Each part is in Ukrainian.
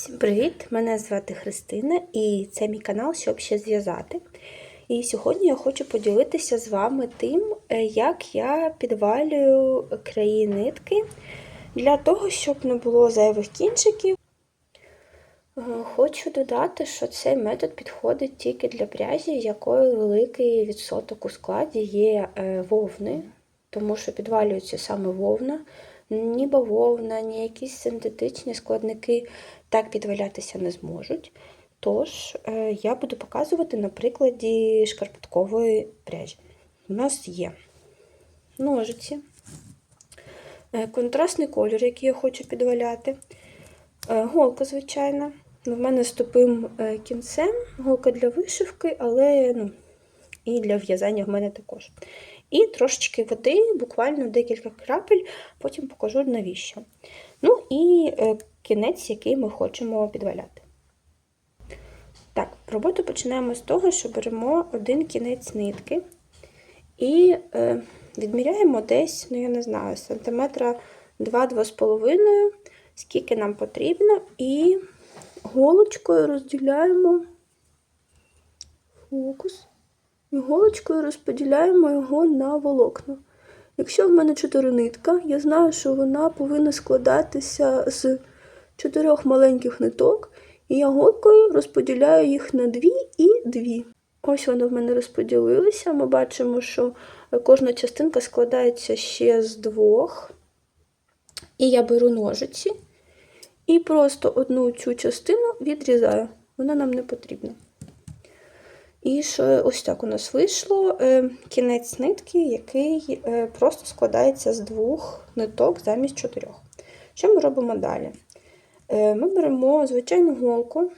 Всім привіт! Мене звати Христина і це мій канал, щоб ще зв'язати. І сьогодні я хочу поділитися з вами тим, е, як я підвалюю краї нитки для того, щоб не було зайвих кінчиків. Е, Хочу додати, що цей метод підходить тільки для пряжі, якої великий відсоток у складі є е, вовни, тому що підвалюється саме вовна. Ні бавовна, ні якісь синтетичні складники так підвалятися не зможуть. Тож е, я буду показувати на прикладі шкарпеткової пряжі. У нас є ножиці, е, контрастний колір, який я хочу підваляти, е, голка, звичайна. Ну, В мене з тупим кінцем, голка для вишивки, але ну, і для в'язання в мене також. І трошечки води, буквально декілька крапель, потім покажу навіщо. Ну і е, кінець, який ми хочемо підваляти. Так, роботу починаємо з того, що беремо один кінець нитки і е, відміряємо десь, ну я не знаю, сантиметра 2-2,5, скільки нам потрібно, і голочкою розділяємо фокус. Іголочкою розподіляємо його на волокна. Якщо в мене чотири нитка, я знаю, що вона повинна складатися з чотирьох маленьких ниток, і я голкою розподіляю їх на дві і дві. Ось вони в мене розподілилися. Ми бачимо, що кожна частинка складається ще з двох. І я беру ножиці і просто одну цю частину відрізаю. Вона нам не потрібна. І що ось так у нас вийшло е, кінець нитки, який е, просто складається з двох ниток замість чотирьох. Що ми робимо далі? Е, ми беремо звичайну голку,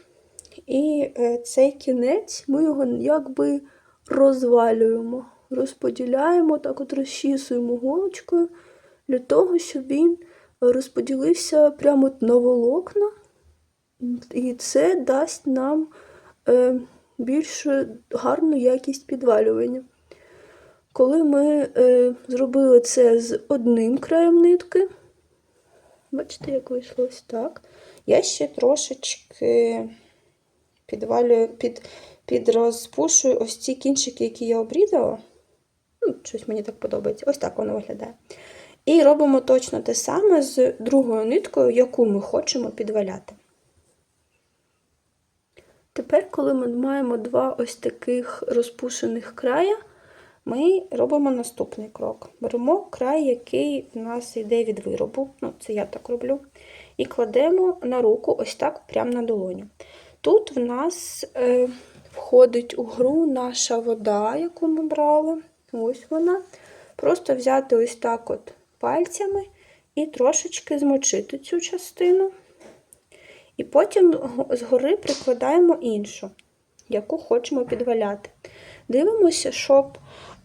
і цей кінець ми його якби розвалюємо, розподіляємо, так от розчісуємо голочкою для того, щоб він розподілився прямо на волокна, і це дасть нам більш гарну якість підвалювання. Коли ми е, зробили це з одним краєм нитки, бачите, як вийшло ось так, я ще трошечки підвалюю, під, підрозпушую ось ці кінчики, які я обрізала. Ну, Щось мені так подобається. Ось так воно виглядає. І робимо точно те саме з другою ниткою, яку ми хочемо підваляти. Тепер, коли ми маємо два ось таких розпушених края, ми робимо наступний крок. Беремо край, який в нас йде від виробу, ну, це я так роблю, і кладемо на руку ось так, прямо на долоню. Тут в нас е, входить у гру наша вода, яку ми брали. Ось вона. Просто взяти ось так от пальцями і трошечки змочити цю частину. І потім згори прикладаємо іншу, яку хочемо підваляти. Дивимося, щоб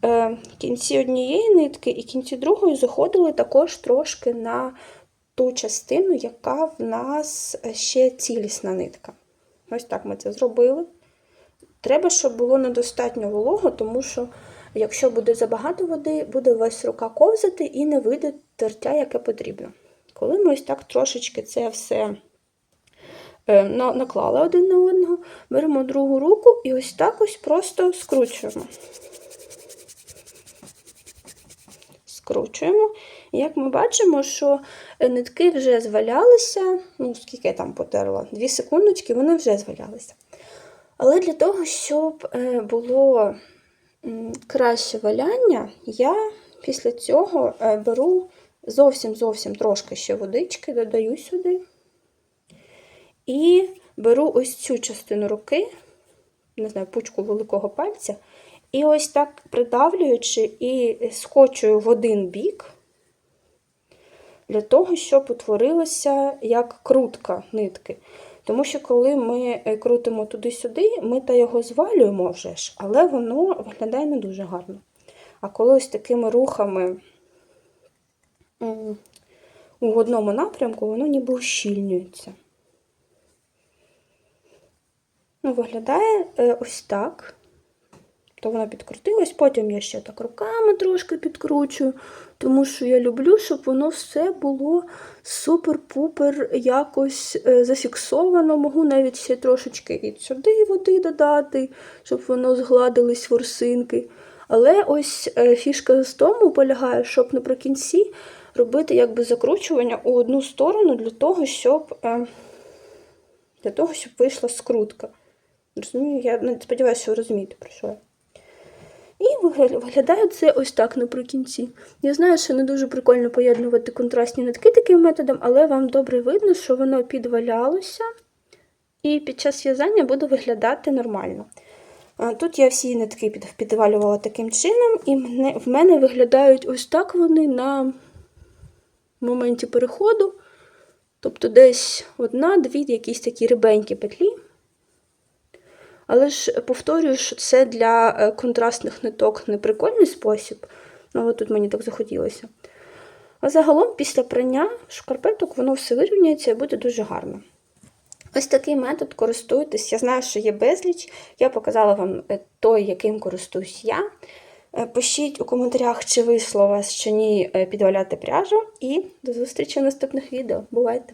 е, кінці однієї нитки і кінці другої заходили також трошки на ту частину, яка в нас ще цілісна нитка. Ось так ми це зробили. Треба, щоб було недостатньо волого, тому що, якщо буде забагато води, буде весь рука ковзати і не вийде тертя, яке потрібно. Коли ми ось так трошечки це все. Е, наклали один на одного, беремо другу руку і ось так ось просто скручуємо. Скручуємо. як ми бачимо, що нитки вже звалялися, ну, скільки я там потерла, Дві секундочки, вони вже звалялися. Але для того, щоб е, було краще валяння, я після цього е, беру зовсім-зовсім трошки ще водички, додаю сюди. І беру ось цю частину руки, не знаю, пучку великого пальця, і ось так придавлюючи і скочую в один бік, для того, щоб утворилося як крутка нитки. Тому що, коли ми е, крутимо туди-сюди, ми та його звалюємо вже ж, але воно виглядає не дуже гарно. А коли ось такими рухами у одному напрямку, воно ніби ущільнюється. Ну, Виглядає е, ось так. то вона підкрутилась. Потім я ще так руками трошки підкручую, тому що я люблю, щоб воно все було супер-пупер якось е, зафіксовано. Можу навіть ще трошечки і сюди води додати, щоб воно згладились ворсинки. Але ось е, фішка з тому полягає, щоб наприкінці робити якби закручування у одну сторону для того, щоб, для того, щоб вийшла скрутка. Розумію, я ну, сподіваюся, що розумієте, про що я. І вигля- виглядає це ось так наприкінці. Я знаю, що не дуже прикольно поєднувати контрастні нитки таким методом, але вам добре видно, що воно підвалялося, і під час в'язання буде виглядати нормально. Тут я всі нитки підвалювала таким чином, і в мене виглядають ось так вони на моменті переходу. Тобто десь одна, дві якісь такі рибенькі петлі. Але ж повторюю, що це для е, контрастних ниток не прикольний спосіб. Ну, але тут мені так захотілося. А загалом, після прання шкарпеток воно все вирівняється і буде дуже гарно. Ось такий метод користуйтесь. Я знаю, що є безліч. Я показала вам е, той, яким користуюсь я. Е, Пишіть у коментарях, чи вийшло чи ні підваляти пряжу. І до зустрічі в наступних відео. Бувайте!